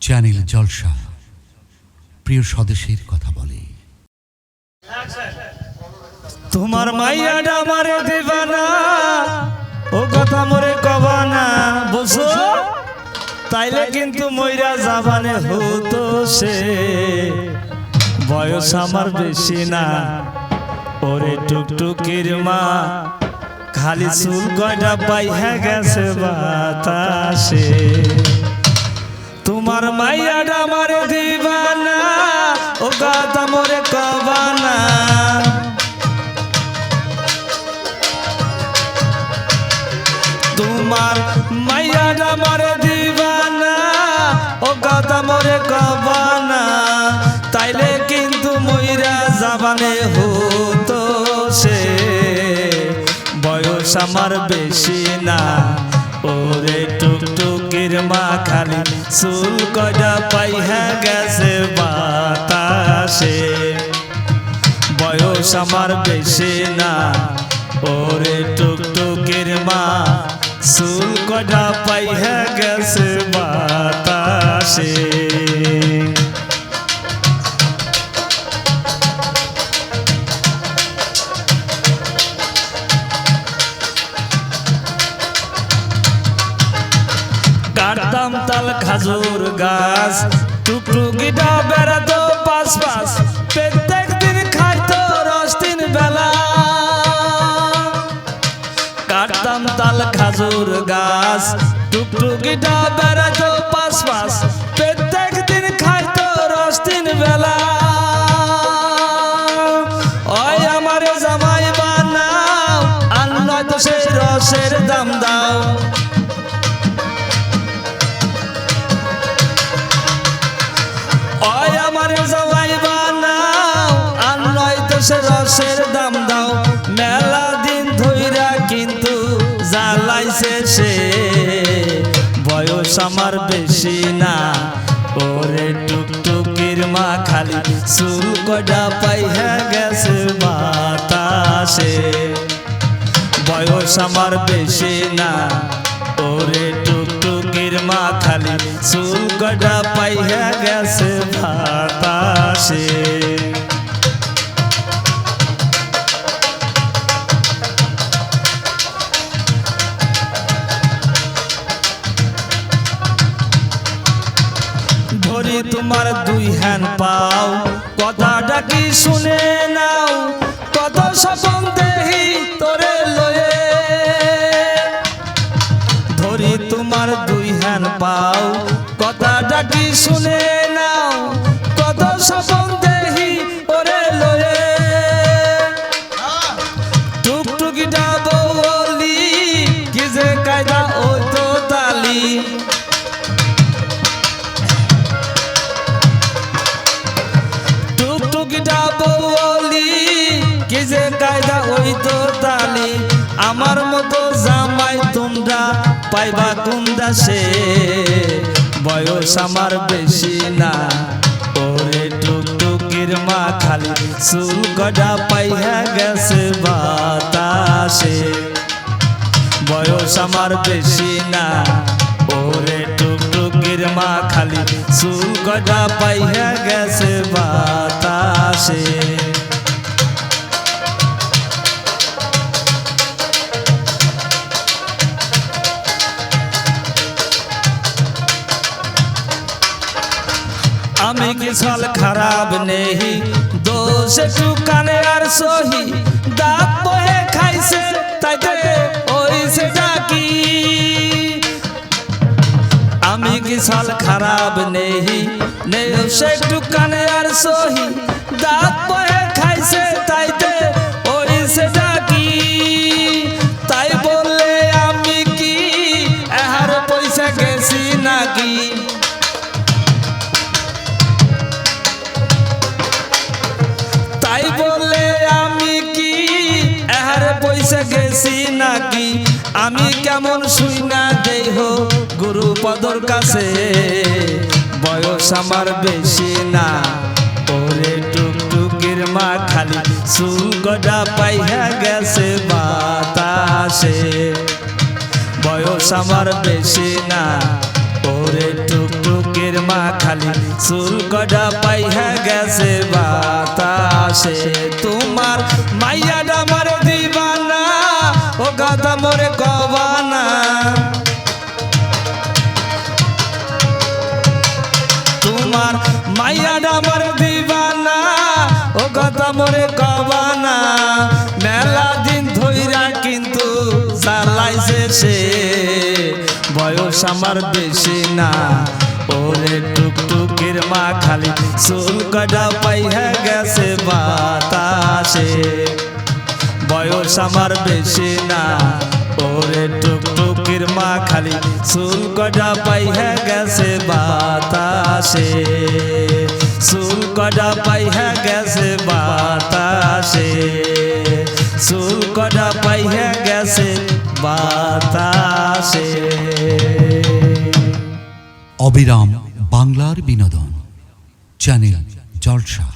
Channel জলসা। প্রিয় স্বদেশের কথা বলে। তোমার মাইয়াটা আমারে দিবানা ও কথা মরে কবানা বুঝো তাইলে কিন্তু মইরা জাবানে হতো সে। বয়স আমার বেশি না। ওরে টুকটুকির মা, খালি চুল কয়টা পাইয়া গেছে বাতাসে। তোমার মাইয়াটা মারে দিবানা, ও কথা মরে কবানা। তোমার মাইয়াটা মরে দিবানা, ও কথা মরে কবানা। তাইলে কিন্তু মইরা যাবানে হতো সে। বয়স আমার বেশি না, ওরে টুকটুকির মা খালি চুল কজা পাইহা গেছে বাতাসে। বয়স আমার বেশি না, ওরে টুকটুকের মা, চুল কজা পাইহা গেছে বাতাসে। কাটতাম তাল খাজুর গাছ। টুকটুকিটা বেড়াতো পাশ পাশ। প্রত্যেক দিন খাইতো রস তিন বেলা। কাটতাম তাল খাজুর গাছ। টুকটুকিটা বেড়াতো পাশ পাশ। নয়তো সে রসের দাম দাও। মেলা দিন ধইরা কিন্তু জ্বালাইছে সে। বয়স আমার বেশি না। ওরে টুকটুকির মা খালি চুল কটা পাইয়া গেছে বাতাসে। বয়স আমার বেশি না। ওরে টুকটুকির মা খালি চুল কটা পাইয়া গেছে ভাতাসে তোমার দুই হ্যান পাও। কথাটা কি শুনে নাও? কত স্বপন দেহি তোরে লয়ে। ধরি তোমার দুই হ্যান পাও। কথাটা কি শুনে নাও? কত স্বপন আমার মতো জামাই তোমরা পাইবা কোন দাসে বয়স আমার বেশি না। ওরে টুকটুকির মা খালি চুল গডা পাইয়া গেছে বাতাসে। বয়স আমার বেশি না। ওরে টুকটুকির মা খালি চুল পাইয়া গেছে বাতাসে। আমি কি সাল খারাপ নেই? দোষ টুকানে আর সহি। খাইছে তাইতে ওই আমি কি সাল খারাপ নেহি নেই সে টুকানে আর সহি। দাঁত বহে খাইছে তাইতে পয়সা গেছি নাকি? আমি কেমন শুই না দেহ? গুরু পদর কাছে। বয়স আমার বেশি না। ওরে টুকটুকির মা খালি চুল গডা পাইয়া গেছে বাতাসে। বয়স আমার বেশি না। ওরে টুকটুকি টুকের মা খালি কটা পাইহা গেছে বাতাসে। তোমার মাইয়া ডামার দিবানা কথা মোরে কবানা। মেলা দিন ধইরা কিন্তু চালাইছে সে। বয়স আমার বেশি না। ওরে টুকটুকির মা খালি চুল কাটা পাইয়া গেছে বাতাসে। বয়স আমার বেশি না। ওরে টুকটুকির মা খালি চুল কটা পাইহা গেছে বাতাসে। চুল কটা পাইহা গেছে বাতাসে। চুল কটা পাইহা গেছে বাতাসে। অবিরাম বাংলার বিনোদন, চ্যানেল জলসা।